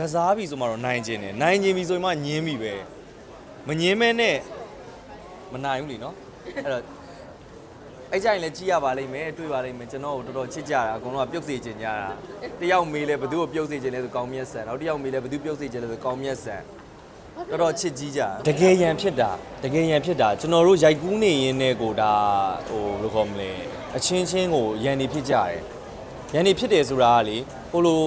ကစားပြီဆိုမှတော့နိုင်ခြင်းတယ်နိုင်ခြင်းပြီဆိုမှညင်းပြီပဲမညင်းမဲနဲ့မနိုင်ဘူးလीနော်အဲ့တော့အဲ့ကြရင်လည်းကြည့်ရပါလိမ့်မယ်တွေ့ပါလိမ့်မယ်ကျွန်တော်တို့တော်တော်ချစ်ကြတာအကုန်လုံးကပြုတ်စေခြင်းကြတာတယောက်မေးလဲဘသူ့ကိုပြုတ်စေခြင်းလဲဆိုကောင်းမြတ်ဆန်နောက်တစ်ယောက်မေးလဲဘသူပြုတ်စေခြင်းလဲဆိုကောင်းမြတ်ဆန်တော်တော်ချစ်ကြီးကြတကယ်ရန်ဖြစ်တာတကယ်ရန်ဖြစ်တာကျွန်တော်တို့ရိုက်ကူးနေရင်းနဲ့ကိုဒါဟိုဘယ်လိုခေါ်မလဲအချင်းချင်းကိုရန်နေဖြစ်ကြတယ်ရန်နေဖြစ်တယ်ဆိုတာကလေဟိုလို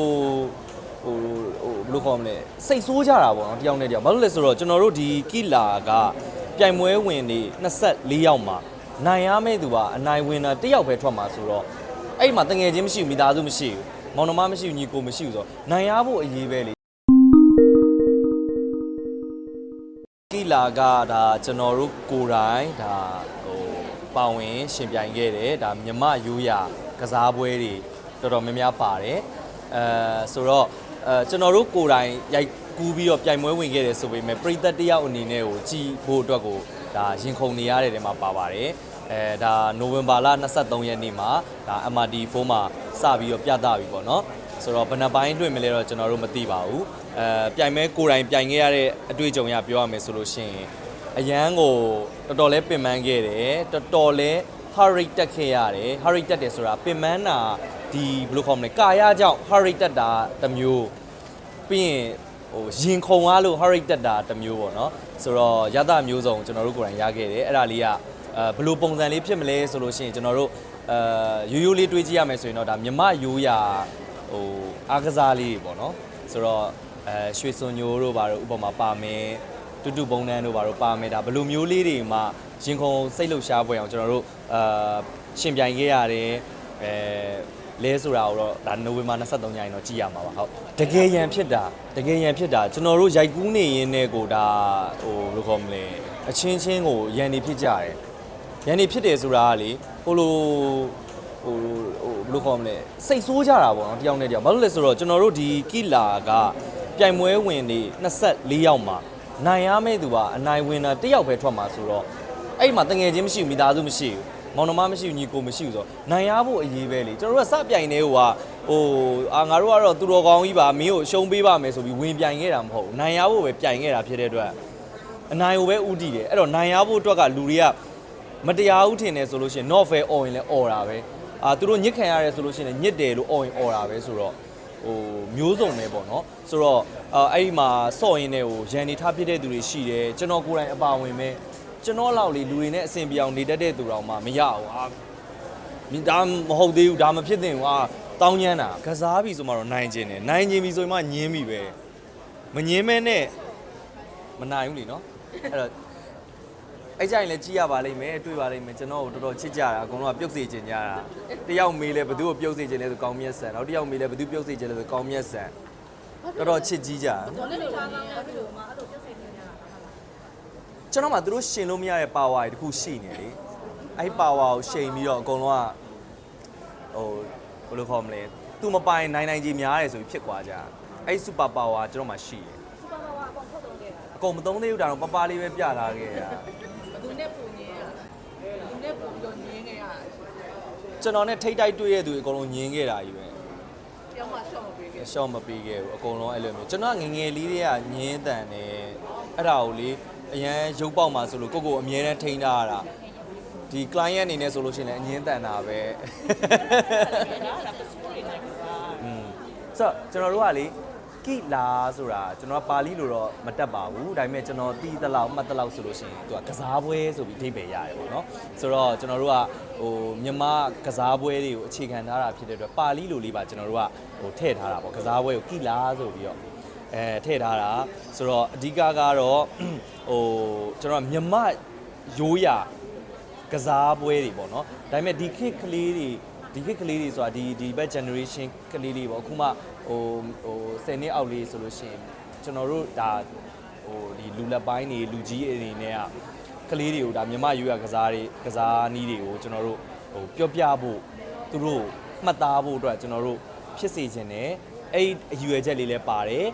ဟိုဟို ဘယ်လိုခေါ်မလဲစိတ်ဆိုးကြတာပေါ့နော်တယောက်နဲ့တယောက်ဘာလို့လဲဆိုတော့ကျွန်တော်တို့ဒီကီလာကပြိုင်ပွဲဝင်နေ24ယောက်မှာနိုင်ရမယ့်သူကအနိုင်ဝင်တာတစ်ယောက်ပဲထွက်မှာဆိုတော့အဲ့မှာတငယ်ချင်းမရှိဘူးမိသားစုမရှိဘူးမောင်နှမမရှိဘူးညီကိုမရှိဘူးဆိုတော့နိုင်ရဖို့အရေးပဲလေကီလာကဒါကျွန်တော်တို့ကိုယ်တိုင်ဒါဟိုပါဝင်ရှင်ပြိုင်ခဲ့တယ်ဒါမြမရိုးရာကစားပွဲတွေတော်တော်များများပါတယ်အဲဆိုတော့ အဲကျွန်တော်တို့ကိုယ်တိုင်ရိုက်ကူးပြီးတော့ပြိုင်ပွဲဝင်ခဲ့တယ်ဆိုပေမဲ့ပရိသတ်တယောက်အနေနဲ့ကိုကြည်ဖို့အတွက်ကိုဒါရင်ခုန်နေရတဲ့နေရာမှာပါပါတယ်အဲဒါနိုဝင်ဘာလ23ရက်နေ့မှာဒါ MRT4 မှာစပြီးတော့ပြသပြီပေါ့နော်ဆိုတော့ဘယ်နှပိုင်းတွေ့မလဲတော့ကျွန်တော်တို့မသိပါဘူးအဲပြိုင်မဲကိုယ်တိုင်ပြိုင်ခဲ့ရတဲ့အတွေ့အကြုံရပြောရမယ်ဆိုလို့ရှိရင်အရန်ကိုတော်တော်လေးပင်ပန်းခဲ့တယ်တော်တော်လေး hurry တက်ခဲ့ရတယ် hurry တက်တယ်ဆိုတာပင်ပန်းတာ ဒီဘယ်လိုခေါ်မလဲကာယကြောင့် hurry တက်တာတစ်မျိုးပြီးရင်ဟိုရင်ခုန်သွားလို့ hurry တက်တာတစ်မျိုးပေါ့နော်ဆိုတော့ရသမျိုးစုံကျွန်တော်တို့ကိုယ်တိုင်ရခဲ့တယ်အဲ့ဒါလေးကအဲဘယ်လိုပုံစံလေးဖြစ်မလဲဆိုလို့ရှိရင်ကျွန်တော်တို့အဲရိုးရိုးလေးတွေးကြည့်ရမယ်ဆိုရင်တော့ဒါမြမရိုးရာဟိုအားကစားလေးတွေပေါ့နော်ဆိုတော့အဲရွှေစွန်ညိုတို့ဘာတို့ဥပမာပါမယ်တူတူပုံနှန်းတို့ဘာတို့ပါမယ်ဒါဘယ်လိုမျိုးလေးတွေမှရင်ခုန်စိတ်လှုပ်ရှားပွဲအောင်ကျွန်တော်တို့အာရှင်ပြိုင်ခဲ့ရတယ်အဲ လဲဆိုတာကိုတော့ဒါနိုဝင်ဘာ23ရက်ရင်တော့ကြည့်ရမှာပါဟုတ်တကယ်ရန်ဖြစ်တာတကယ်ရန်ဖြစ်တာကျွန်တော်တို့ရိုက်ကူးနေရင်းနဲ့ကိုဒါဟိုဘယ်လိုခေါ်မလဲအချင်းချင်းကိုရန်နေဖြစ်ကြတယ်ရန်နေဖြစ်တယ်ဆိုတာကလေဟိုလိုဟိုဟိုဘယ်လိုခေါ်မလဲစိတ်ဆိုးကြတာပေါ့နော်တယောက်နဲ့တယောက်ဘာလို့လဲဆိုတော့ကျွန်တော်တို့ဒီကီလာကပြိုင်ပွဲဝင်နေ24ယောက်မှာနိုင်ရမယ့်သူကအနိုင်ဝင်တာတစ်ယောက်ပဲထွက်မှာဆိုတော့အဲ့မှာတငယ်ချင်းမရှိဘူးမိသားစုမရှိဘူး မောင်နှမမရှိဘူးညီကိုမရှိဘူးဆိုတော့နိုင်ရဖို့အရေးပဲလေကျွန်တော်တို့ကစပြိုင်နေဟိုကဟိုအာငါတို့ကတော့သူတော်ကောင်းကြီးပါမင်းကိုရှုံးပေးပါမယ်ဆိုပြီးဝင်ပြိုင်ခဲ့တာမဟုတ်ဘူးနိုင်ရဖို့ပဲပြိုင်ခဲ့တာဖြစ်တဲ့အတွက်အနိုင်ကိုပဲဥတည်တယ်အဲ့တော့နိုင်ရဖို့အတွက်ကလူတွေကမတရားဘူးထင်တယ်ဆိုလို့ရှိရင် not fair អော်ရင်လည်းអော်တာပဲအာသူတို့ညစ်ခံရတယ်ဆိုလို့ရှိရင်လည်းညစ်တယ်လို့អော်ရင်អော်တာပဲဆိုတော့ ဟိုမျိုးစုံပဲပေါ့နော်ဆိုတော့အာအဲ့ဒီမှာစော့ရင်းနဲ့ဟိုရန်နေထားဖြစ်တဲ့သူတွေရှိတယ်ကျွန်တော်ကိုယ်တိုင်အပါဝင်ပဲ ကျွန်တော်လောက်လေလူတွေနဲ့အဆင်ပြေအောင်နေတတ်တဲ့သူတော်မှမရဘူးဟာမိဒါမဟုတ်သေးဘူးဒါမဖြစ်သင့်ဘူးဟာတောင်းညမ်းတာကစားပြီဆိုမှတော့နိုင်ခြင်းတယ်နိုင်ခြင်းပြီဆိုမှညင်းပြီပဲမညင်းမဲနဲ့မနိုင်ဘူးလीနော်အဲ့တော့အဲ့ကြရင်လည်းကြည့်ရပါလိမ့်မယ်တွေ့ပါလိမ့်မယ်ကျွန်တော်တို့တော်တော်ချစ်ကြတာအကုန်လုံးကပြုတ်စေခြင်းကြတာတယောက်မေးလဲဘသူ့ကိုပြုတ်စေခြင်းလဲဆိုကောင်းမြတ်ဆန်နောက်တစ်ယောက်မေးလဲဘသူပြုတ်စေခြင်းလဲဆိုကောင်းမြတ်ဆန်တော်တော်ချစ်ကြီးကြတာတော်လေးလေးချာကောင်းတယ်ဘယ်လိုမှအဲ့လိုပြည့်စုံနေကြတာပါလား ကျွန်တော်မှသူတို့ရှင်လို့မရတဲ့ power တွေတခုရှိနေလေအဲ့ power ကိုရှိန်ပြီးတော့အကုန်လုံးကဟိုဘယ်လိုခေါ်မလဲသူမပိုင်နိုင်နိုင်ကြီးများတယ်ဆိုပြီးဖြစ်သွားကြအဲ့ super power ကျွန်တော်မှရှိတယ်စူပါပါဝါအကုန်ထုတ်တုံးခဲ့တာအကုန်မသုံးသေးဘူးဒါတော့ပပလေးပဲပြထားခဲ့တာဘယ်သူနဲ့ပုံနေရဘယ်သူနဲ့ပုံပြီးတော့ညင်းခဲ့ရကျွန်တော်နဲ့ထိတ်တိုက်တွေ့ရတဲ့သူတွေအကုန်လုံးညင်းခဲ့တာကြီးပဲတယောက်မှရှော့မပေးခဲ့ရှော့မပေးခဲ့ဘူးအကုန်လုံးအဲ့လိုမျိုးကျွန်တော်ကငယ်ငယ်လေးတွေကညင်းတန်တယ်အဲ့ဒါကိုလေ အရန်ရုပ်ပေါက်မှာဆိုလို့ကိုကိုအမြဲတမ်းထိန်းထားရတာဒီ client အနေနဲ့ဆိုလို့ရှိရင်လည်းအငင်းတန်တာပဲ อืมဆိုတော့ကျွန်တော်တို့ကလေကိလာဆိုတာကျွန်တော်ကပါဠိလိုတော့မတက်ပါဘူးဒါပေမဲ့ကျွန်တော်တီးတလောက်မှတ်တလောက်ဆိုလို့ရှိရင်သူကကစားပွဲဆိုပြီးအဓိပ္ပာယ်ရတယ်ပေါ့နော်ဆိုတော့ကျွန်တော်တို့ကဟိုမြန်မာကစားပွဲတွေကိုအခြေခံထားတာဖြစ်တဲ့အတွက်ပါဠိလိုလေးပါကျွန်တော်တို့ကဟိုထည့်ထားတာပေါ့ကစားပွဲကိုကိလာဆိုပြီးတော့ အဲထည့်ထားတာဆိုတော့အဓိကကတော့ဟိုကျွန်တော်ကမြန်မာရိုးရာကစားပွဲတွေပေါ့နော်ဒါပေမဲ့ဒီခေတ်ကလေးတွေဒီခေတ်ကလေးတွေဆိုတာဒီဒီဘက် generation ကလေးတွေပေါ့အခုမှဟိုဟို10နှစ်အောက်လေးဆိုလို့ရှိရင်ကျွန်တော်တို့ဒါဟိုဒီလူလက်ပိုင်းတွေလူကြီးအနေနဲ့ကကလေးတွေကိုဒါမြမရွေးရကစားတွေကစားနည်းတွေကိုကျွန်တော်တို့ဟိုပြောပြဖို့သူတို့မှတ်သားဖို့အတွက်ကျွန်တော်တို့ဖြစ်စေခြင်းနဲ့အဲ့ဒီအယူအချက်လေးလည်းပါတယ်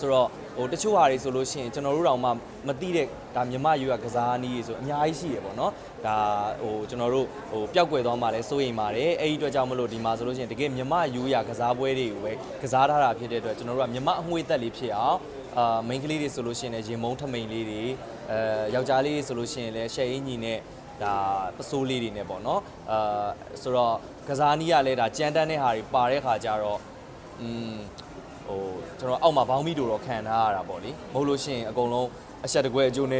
ဆိုတော့ဟိုတချို့ဟာတွေဆိုလို့ရှိရင်ကျွန်တော်တို့တောင်မှမသိတဲ့ဒါမြမယူရကစားနည်းတွေဆိုအများကြီးရှိရပေါ့နော်ဒါဟိုကျွန်တော်တို့ဟိုပျောက်ကွယ်သွားမှလည်းစိုးရိမ်ပါတယ်အဲ့ဒီအတွက်ကြောင့်မလို့ဒီမှာဆိုလို့ရှိရင်တကယ်မြမယူရကစားပွဲတွေကိုပဲကစားထားတာဖြစ်တဲ့အတွက်ကျွန်တော်တို့ကမြမအငွေသက်လေးဖြစ်အောင်အာ main ကလေးတွေဆိုလို့ရှိရင်လည်းရင်မုံထမိန်လေးတွေအဲယောက်ျားလေးတွေဆိုလို့ရှိရင်လည်းရှယ်အင်းကြီးနဲ့ဒါပစိုးလေးတွေနဲ့ပေါ့နော်အာဆိုတော့ကစားနည်းကလည်းဒါကြမ်းတမ်းတဲ့ဟာတွေပါတဲ့ခါကျတော့อืมဟို ကျွန်တော်အောက်မှာဘောင်းမီတို့တော့ခံထားရတာပေါ့လေမဟုတ်လို့ရှိရင်အကုန်လုံးအဆက်တကွဲအကျိုးနဲ့